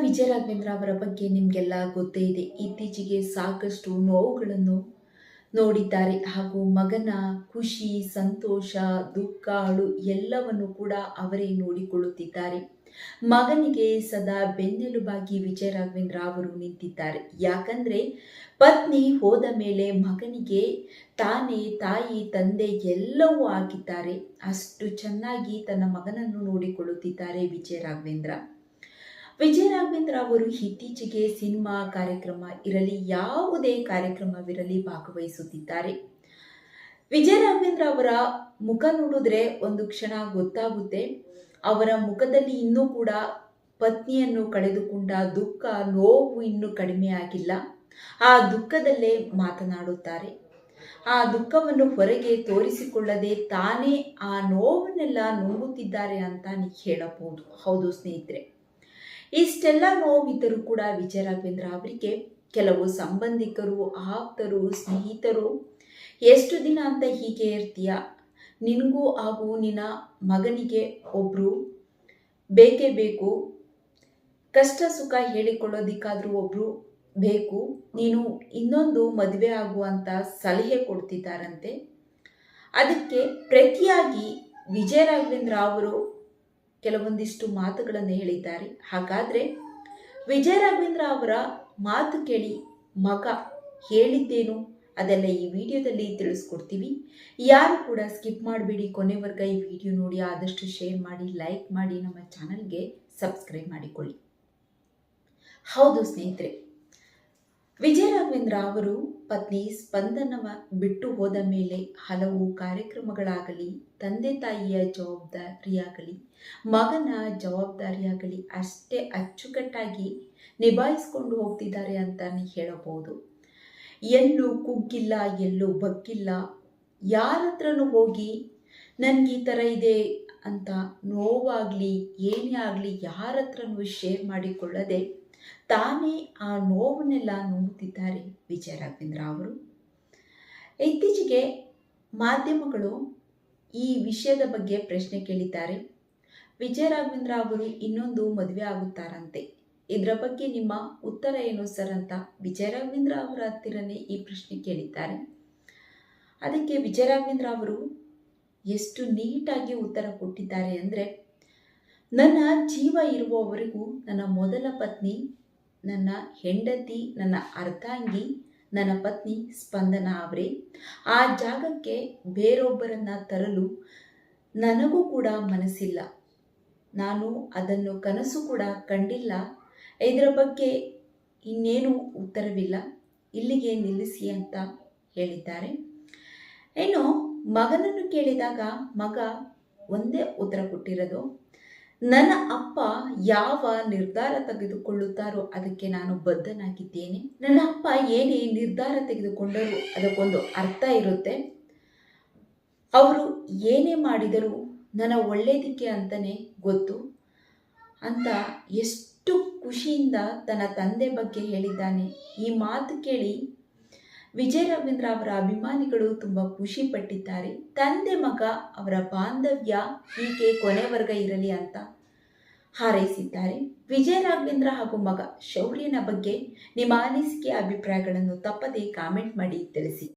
ವಿಜಯ ರಾಘವೇಂದ್ರ ಅವರ ಬಗ್ಗೆ ನಿಮಗೆಲ್ಲ ಗೊತ್ತೇ ಇದೆ. ಇತ್ತೀಚೆಗೆ ಸಾಕಷ್ಟು ನೋವುಗಳನ್ನು ನೋಡಿದ್ದಾರೆ. ಹಾಗೂ ಮಗನ ಖುಷಿ, ಸಂತೋಷ, ದುಃಖ, ಅಳು ಎಲ್ಲವನ್ನು ಕೂಡ ಅವರೇ ನೋಡಿಕೊಳ್ಳುತ್ತಿದ್ದಾರೆ. ಮಗನಿಗೆ ಸದಾ ಬೆನ್ನೆಲುಬಾಗಿ ವಿಜಯ ರಾಘವೇಂದ್ರ ಅವರು ನಿಂತಿದ್ದಾರೆ. ಯಾಕಂದ್ರೆ ಪತ್ನಿ ಹೋದ ಮೇಲೆ ಮಗನಿಗೆ ತಾನೇ, ತಾಯಿ, ತಂದೆ ಎಲ್ಲವೂ ಆಗಿದ್ದಾರೆ. ಅಷ್ಟು ಚೆನ್ನಾಗಿ ತನ್ನ ಮಗನನ್ನು ನೋಡಿಕೊಳ್ಳುತ್ತಿದ್ದಾರೆ ವಿಜಯ ರಾಘವೇಂದ್ರ. ವಿಜಯ ರಾಘವೇಂದ್ರ ಅವರು ಇತ್ತೀಚೆಗೆ ಸಿನಿಮಾ ಕಾರ್ಯಕ್ರಮ ಇರಲಿ, ಯಾವುದೇ ಕಾರ್ಯಕ್ರಮವಿರಲಿ ಭಾಗವಹಿಸುತ್ತಿದ್ದಾರೆ. ವಿಜಯ ರಾಘವೇಂದ್ರ ಅವರ ಮುಖ ನೋಡಿದ್ರೆ ಒಂದು ಕ್ಷಣ ಗೊತ್ತಾಗುತ್ತೆ. ಅವರ ಮುಖದಲ್ಲಿ ಇನ್ನೂ ಕೂಡ ಪತ್ನಿಯನ್ನು ಕಳೆದುಕೊಂಡ ದುಃಖ, ನೋವು ಇನ್ನೂ ಕಡಿಮೆ ಆಗಿಲ್ಲ. ಆ ದುಃಖದಲ್ಲೇ ಮಾತನಾಡುತ್ತಾರೆ. ಆ ದುಃಖವನ್ನು ಹೊರಗೆ ತೋರಿಸಿಕೊಳ್ಳದೆ ತಾನೇ ಆ ನೋವನ್ನೆಲ್ಲ ನುಂಗುತ್ತಿದ್ದಾರೆ ಅಂತ ಹೇಳಬಹುದು. ಹೌದು ಸ್ನೇಹಿತರೆ. ಇಷ್ಟೆಲ್ಲ ನೋವಿದ್ದರೂ ಕೂಡ ವಿಜಯ ರಾಘವೇಂದ್ರ ಅವರಿಗೆ ಕೆಲವು ಸಂಬಂಧಿಕರು, ಆಪ್ತರು, ಸ್ನೇಹಿತರು, ಎಷ್ಟು ದಿನ ಅಂತ ಹೀಗೆ ಇರ್ತೀಯ? ನಿನಗೂ ಹಾಗೂ ನಿನ್ನ ಮಗನಿಗೆ ಒಬ್ಬರು ಬೇಕೇ ಬೇಕು. ಕಷ್ಟ ಸುಖ ಹೇಳಿಕೊಳ್ಳೋದಿಕ್ಕಾದರೂ ಒಬ್ಬರು ಬೇಕು. ನೀನು ಇನ್ನೊಂದು ಮದುವೆ ಆಗುವಂಥ ಸಲಹೆ ಕೊಡ್ತಿದ್ದಾರಂತೆ. ಅದಕ್ಕೆ ಪ್ರತಿಯಾಗಿ ವಿಜಯ ರಾಘವೇಂದ್ರ ಅವರು ಕೆಲವೊಂದಿಷ್ಟು ಮಾತುಗಳನ್ನು ಹೇಳಿದ್ದಾರೆ. ಹಾಗಾದರೆ ವಿಜಯ ರಾಘವೇಂದ್ರ ಅವರ ಮಾತು ಕೇಳಿ ಮಗ ಹೇಳಿದ್ದೇನು? ಅದೆಲ್ಲ ಈ ವಿಡಿಯೋದಲ್ಲಿ ತಿಳಿಸ್ಕೊಡ್ತೀವಿ. ಯಾರು ಕೂಡ ಸ್ಕಿಪ್ ಮಾಡಬೇಡಿ, ಕೊನೆವರ್ಗ ಈ ವಿಡಿಯೋ ನೋಡಿ ಆದಷ್ಟು ಶೇರ್ ಮಾಡಿ, ಲೈಕ್ ಮಾಡಿ, ನಮ್ಮ ಚಾನಲ್ಗೆ ಸಬ್ಸ್ಕ್ರೈಬ್ ಮಾಡಿಕೊಳ್ಳಿ. ಹೌದು ಸ್ನೇಹಿತರೆ ಅವರು ಪತ್ನಿ ಸ್ಪಂದನವ ಬಿಟ್ಟು ಹೋದ ಮೇಲೆ ಹಲವು ಕಾರ್ಯಕ್ರಮಗಳಾಗಲಿ, ತಂದೆ ತಾಯಿಯ ಜವಾಬ್ದಾರಿಯಾಗಲಿ, ಮಗನ ಜವಾಬ್ದಾರಿಯಾಗಲಿ ಅಷ್ಟೇ ಅಚ್ಚುಕಟ್ಟಾಗಿ ನಿಭಾಯಿಸ್ಕೊಂಡು ಹೋಗ್ತಿದ್ದಾರೆ ಅಂತಾನೆ ಹೇಳಬಹುದು. ಎಲ್ಲೂ ಕುಗ್ಗಿಲ್ಲ, ಎಲ್ಲೂ ಬಗ್ಗಿಲ್ಲ. ಯಾರ ಹತ್ರನೂ ಹೋಗಿ ನನಗೆ ಈ ಥರ ಇದೆ ಅಂತ ನೋವಾಗಲಿ, ಏನೇ ಆಗಲಿ ಯಾರ ಹತ್ರನೂ ಶೇರ್ ಮಾಡಿಕೊಳ್ಳದೆ ತಾನೇ ಆ ನೋವನ್ನೆಲ್ಲ ನೋಡುತ್ತಿದ್ದಾರೆ ವಿಜಯ ರಾಘವೇಂದ್ರ ಅವರು. ಇತ್ತೀಚೆಗೆ ಮಾಧ್ಯಮಗಳು ಈ ವಿಷಯದ ಬಗ್ಗೆ ಪ್ರಶ್ನೆ ಕೇಳಿದ್ದಾರೆ. ವಿಜಯ ರಾಘವೇಂದ್ರ ಅವರು ಇನ್ನೊಂದು ಮದುವೆ ಆಗುತ್ತಾರಂತೆ. ಇದರ ಬಗ್ಗೆ ನಿಮ್ಮ ಉತ್ತರ ಏನು ಸರ್ ಅಂತ ವಿಜಯ ರಾಘವೇಂದ್ರ ಅವರ ಹತ್ತಿರನೇ ಈ ಪ್ರಶ್ನೆ ಕೇಳಿದ್ದಾರೆ. ಅದಕ್ಕೆ ವಿಜಯ ರಾಘವೇಂದ್ರ ಅವರು ಎಷ್ಟು ನೀಟಾಗಿ ಉತ್ತರ ಕೊಟ್ಟಿದ್ದಾರೆ ಅಂದರೆ ನನ್ನ ಜೀವ ಇರುವವರೆಗೂ ನನ್ನ ಮೊದಲ ಪತ್ನಿ, ನನ್ನ ಹೆಂಡತಿ, ನನ್ನ ಅರ್ಧಾಂಗಿ, ನನ್ನ ಪತ್ನಿ ಸ್ಪಂದನ ಅವರೇ. ಆ ಜಾಗಕ್ಕೆ ಬೇರೊಬ್ಬರನ್ನ ತರಲು ನನಗೂ ಕೂಡ ಮನಸ್ಸಿಲ್ಲ. ನಾನು ಅದನ್ನು ಕನಸು ಕೂಡ ಕಂಡಿಲ್ಲ. ಇದರ ಬಗ್ಗೆ ಇನ್ನೇನು ಉತ್ತರವಿಲ್ಲ. ಇಲ್ಲಿಗೆ ನಿಲ್ಲಿಸಿ ಅಂತ ಹೇಳಿದ್ದಾರೆ. ಇನ್ನು ಮಗನನ್ನು ಕೇಳಿದಾಗ ಮಗ ಒಂದೇ ಉತ್ತರ ಕೊಟ್ಟಿರೋದು. ನನ್ನ ಅಪ್ಪ ಯಾವ ನಿರ್ಧಾರ ತೆಗೆದುಕೊಳ್ಳುತ್ತಾರೋ ಅದಕ್ಕೆ ನಾನು ಬದ್ಧನಾಗಿದ್ದೇನೆ. ನನ್ನ ಅಪ್ಪ ಏನೇ ನಿರ್ಧಾರ ತೆಗೆದುಕೊಂಡರೂ ಅದಕ್ಕೊಂದು ಅರ್ಥ ಇರುತ್ತೆ. ಅವರು ಏನೇ ಮಾಡಿದರೂ ನನ್ನ ಒಳ್ಳೇದಕ್ಕೆ ಅಂತಲೇ ಗೊತ್ತು. ಅಂತ ಎಷ್ಟು ಖುಷಿಯಿಂದ ತನ್ನ ತಂದೆ ಬಗ್ಗೆ ಹೇಳಿದ್ದಾನೆ. ಈ ಮಾತು ಕೇಳಿ ವಿಜಯ ರವೀಂದ್ರ ಅವರ ಅಭಿಮಾನಿಗಳು ತುಂಬ ಖುಷಿ ಪಟ್ಟಿದ್ದಾರೆ. ತಂದೆ ಮಗ ಅವರ ಬಾಂಧವ್ಯ ಹೀಗೆ ಕೊನೆವರ್ಗ ಇರಲಿ ಅಂತ ಹಾರೈಸಿದ್ದಾರೆ. ವಿಜಯ ರಾಘವೇಂದ್ರ ಹಾಗೂ ಮಗ ಶೌರ್ಯನ ಬಗ್ಗೆ ನಿಮ್ಮ ಅನಿಸಿಕೆ, ಅಭಿಪ್ರಾಯಗಳನ್ನು ತಪ್ಪದೇ ಕಾಮೆಂಟ್ ಮಾಡಿ ತಿಳಿಸಿ.